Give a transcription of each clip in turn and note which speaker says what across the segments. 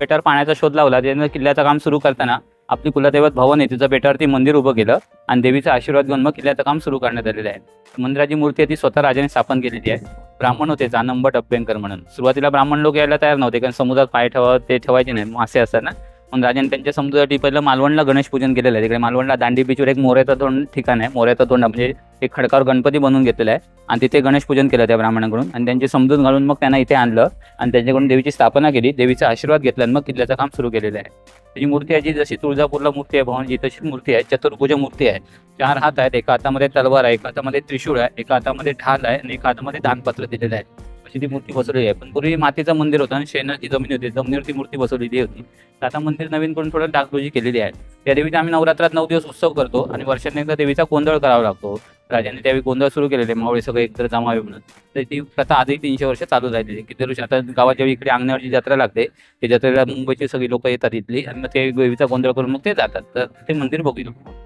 Speaker 1: बेटावर पाण्याचा शोध लावला त्यानं किल्ल्याचं काम सुरू करताना आपली कुलदैवत भवन आहे तिचं बेटावरती मंदिर उभं केलं आणि देवीचा आशीर्वाद घेऊन मग किल्ल्याचं काम सुरू करण्यात आलेलं आहे. मंदिराची मूर्ती आहे ती स्वतः राजाने स्थापन केलेली आहे. ब्राह्मण होते जानंबट अभ्यंकर म्हणून. सुरुवातीला ब्राह्मण लोक यायला तयार नव्हते कारण समुद्रात पाय ठेवावं ते ठेवायचे नाही मासे असतात ना. पण राजाने त्यांच्या समुद्रासाठी पहिलं मालवणला गणेश पूजन केलेलं आहे. तिकडे मालवणला दांडी बीचवर एक मोऱ्याचं तोंड ठिकाण आहे. मोऱ्याचं तोंड म्हणजे एक खडकावर गणपती बनवून घेतलेला आहे. आणि तिथे गणेश पूजन केलं त्या ब्राह्मणाकडून. आणि त्यांची समजून घालून मग त्यांना इथे आणलं. आणि त्यांच्याकडून देवीची स्थापना केली. देवीचा आशीर्वाद घेतला आणि मग किल्ल्याचं काम सुरू केलेलं आहे. त्याची मूर्ती आहे जी जशी तुळजापूरला मूर्ती आहे भवानजी तशीच मूर्ती आहे. चतुर्भुज मूर्ती आहे. चार हात आहेत. एका हातामध्ये तलवार आहे. एका हातामध्ये त्रिशूळ आहे. एका हातामध्ये ढाल आहे. आणि एका हातामध्ये दानपत्र दिलेलं आहे. अशी ती मूर्ती बसवलेली आहे. पण पूर्वी मातीचं मंदिर होतं आणि शेणाची जमीन होती. जमिनीवरती मूर्ती बसवलेली होती. तर आता मंदिर नवीन करून थोडं डागडोजी केलेली आहे. त्या देवीचा आम्ही नवरात्रात नऊ दिवस उत्सव करतो आणि वर्षात एकदा देवीचा गोंधळ करावा लागतो. राजाने त्यावेळी गोंधळ सुरू केलेले. मावळे सगळे एकत्र जमावे म्हणून. तर ती प्रथा आजही तीनशे वर्ष चालू राहिलेली किती वर्ष आता गावाच्या इकडे अंगणावरची जत्रा लागते त्या जत्रेला मुंबईची सगळी लोक येतात इथली आणि मग ते देवीचा गोंधळ करून मग ते जातात. तर ते मंदिर बघितलं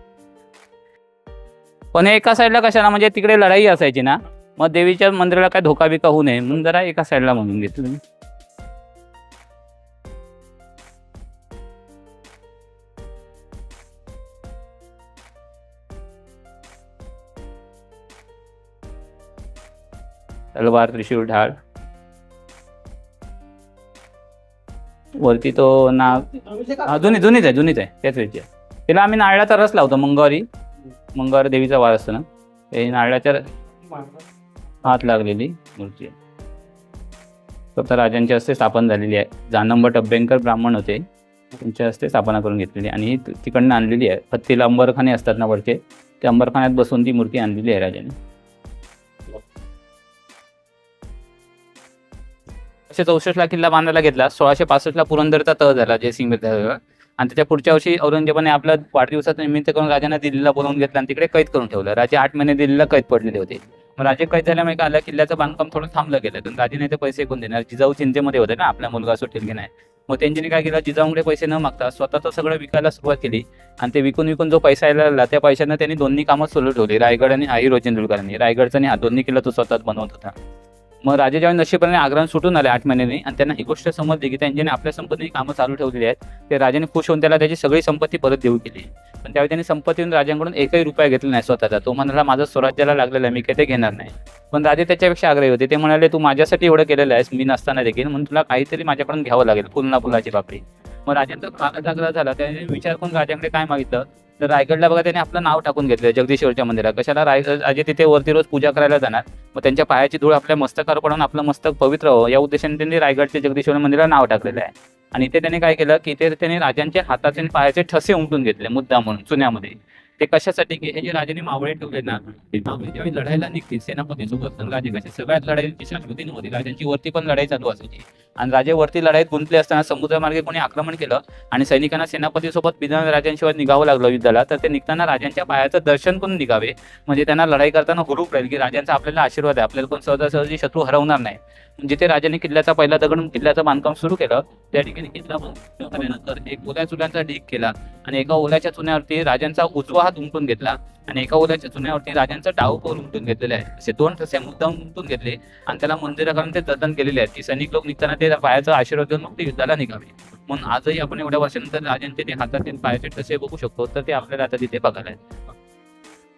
Speaker 1: पण एका साईडला कशाला? म्हणजे तिकडे लढाई असायची ना. मग देवीच्या मंदिराला काय धोका बिका होऊ नये म्हणून जरा एका साईडला म्हणून घेतलं मी. तलवार त्रिशूळ ढाळ. वरती तो ना जुनी जुनीच आहे जुनीच आहे त्याच वेळची तिला आम्ही नारळाचा रस लावतो मंगळवारी मंगळवार देवीचा वार असतो ना. ते नारळाच्या हात लागलेली मूर्ती आहे. फक्त राजांच्या हस्ते स्थापन झालेली आहे. जानंबट अभ्यंकर ब्राह्मण होते. त्यांच्या हस्ते स्थापना करून घेतलेली आणि तिकडनं आणलेली आहे. फत्तीला अंबरखाने असतात ना वरचे त्या अंबरखान्यात बसून ती मूर्ती आणलेली आहे राजाने. असे चौसष्टला किल्ला बांधायला घेतला. सोळाशे पासष्टला पुरंदरचा तह झाला जयसिंग आणि त्याच्या पुढच्या वर्षी औरंगजेबाने आपला वाढदिवसाचं निमित्त करून राजांना दिल्लीला बोलवून घेतलं आणि तिकडे कैद करून ठेवलं. राजे आठ महिने दिल्लीला कैद पडलेले होते. राजे काय झाल्यामुळे माहिती आलं किल्ल्याचं बांधकाम थोडं थांबलं गेलं. तर नाही ते पैसे कोण देणार. जिजाऊ चिंतेमध्ये होते ना आपला मुलगा सुटेल की नाही. मग त्यांच्याने काय केलं? जिजाऊकडे पैसे न मागता स्वतःचं सगळं विकायला सुरुवात केली. आणि ते विकून विकून जो पैसा यायला लागला त्या पैशानं त्यांनी दोन्ही कामं सुरू ठेवली. रायगड आणि आई रोजेंद्रकरांनी रायगडचा आणि हा दोन्ही किल्ला तो स्वतःच बनवत होता. मग राजे जेव्हा नशीबाने आग्रह सुटून आले आठ महिन्यांनी आणि त्यांना ही गोष्ट समजली की त्यांच्याने आपल्या संपत्तीने कामं चालू ठेवलेली आहेत ते राजाने खुश होऊन त्याला त्याची सगळी संपत्ती परत देऊ केली. पण त्यावेळी त्यांनी संपत्तीने राजांकडून एकही रुपया घेतला नाही स्वतःचा. तो म्हणाला माझं स्वराज्याला लागलेलं आहे मी काही ते घेणार नाही. पण राजे त्याच्यापेक्षा आग्रही होते. ते म्हणाले तू माझ्यासाठी एवढं केलेलं आहेस मी नसताना देखील म्हणून तुला काहीतरी माझ्याकडून घ्यावं लागेल फुलना फुलाची बापरी मग राजांचा कागद आग्रह झाला. त्याने विचार करून राजाकडे काय मागितलं? तर रायगडला बघा त्याने आपलं नाव टाकून घेतलं जगदीश्वरच्या मंदिरात. कशाला राय राजे तिथे वरती रोज पूजा करायला जाणार? मग त्यांच्या पायाची धूळ आपल्या मस्तकावर पडून आपलं मस्तक पवित्र हो या उद्देशाने त्यांनी रायगडचे जगदीश्वर मंदिराला नाव टाकलेलं आहे. आणि इथे त्यांनी काय केलं की ते त्याने राजांच्या हाताचे आणि पायाचे ठसे उमटून घेतले मुद्दा म्हणून चुन्यामध्ये. ते कशासाठी की हे जे राजाने मावळे ठेवले ना ते मावळे ज्यावेळी लढायला निघतील सेनापती सोबत राजे कसे सगळ्यात लढाई शाश्वती राजांची वरती पण लढाई चालू असायची. आणि राजे वरती लढाईत गुंतले असताना समुद्रमार्गे कोणी आक्रमण केलं आणि सैनिकांना सेनापतीसोबत बिना राजांशिवाय निघावं लागलं युद्धाला तर ते निघताना राजांच्या पायाचं दर्शन करून निघावे. म्हणजे त्यांना लढाई करताना हुरूप राहील की राजांचा आपल्याला आशीर्वाद आहे. आपल्याला कोण सहजासहजी शत्रू हरवणार नाही. जिथे राजाने किल्ल्याचा पहिला दगड किल्ल्याचं बांधकाम सुरू केलं त्या ठिकाणी किल्ला बांधून झाल्यानंतर एक ओल्या चुल्यांचा ढीक केला आणि एका ओल्याच्या चुन्यावरती राजांचा उजवा हात उमटून घेतला. आणि एका ओल्याच्या चुन्यावरती राजांचा डाव कोर उमटून घेतलेले आहे असे दोन ठसे मुद्दाम उमटून घेतले आणि त्याला मंदिराकडून ते जतन केलेले आहेत. की सैनिक लोक निघताना ते पायाचा आशीर्वाद देऊन मग ते युद्धाला निघावे म्हणून आजही आपण एवढ्या वर्षानंतर राजांचे ते हातातील पायाचे ठसे बघू शकतो. तर ते आपल्याला आता तिथे बघायला आहेत.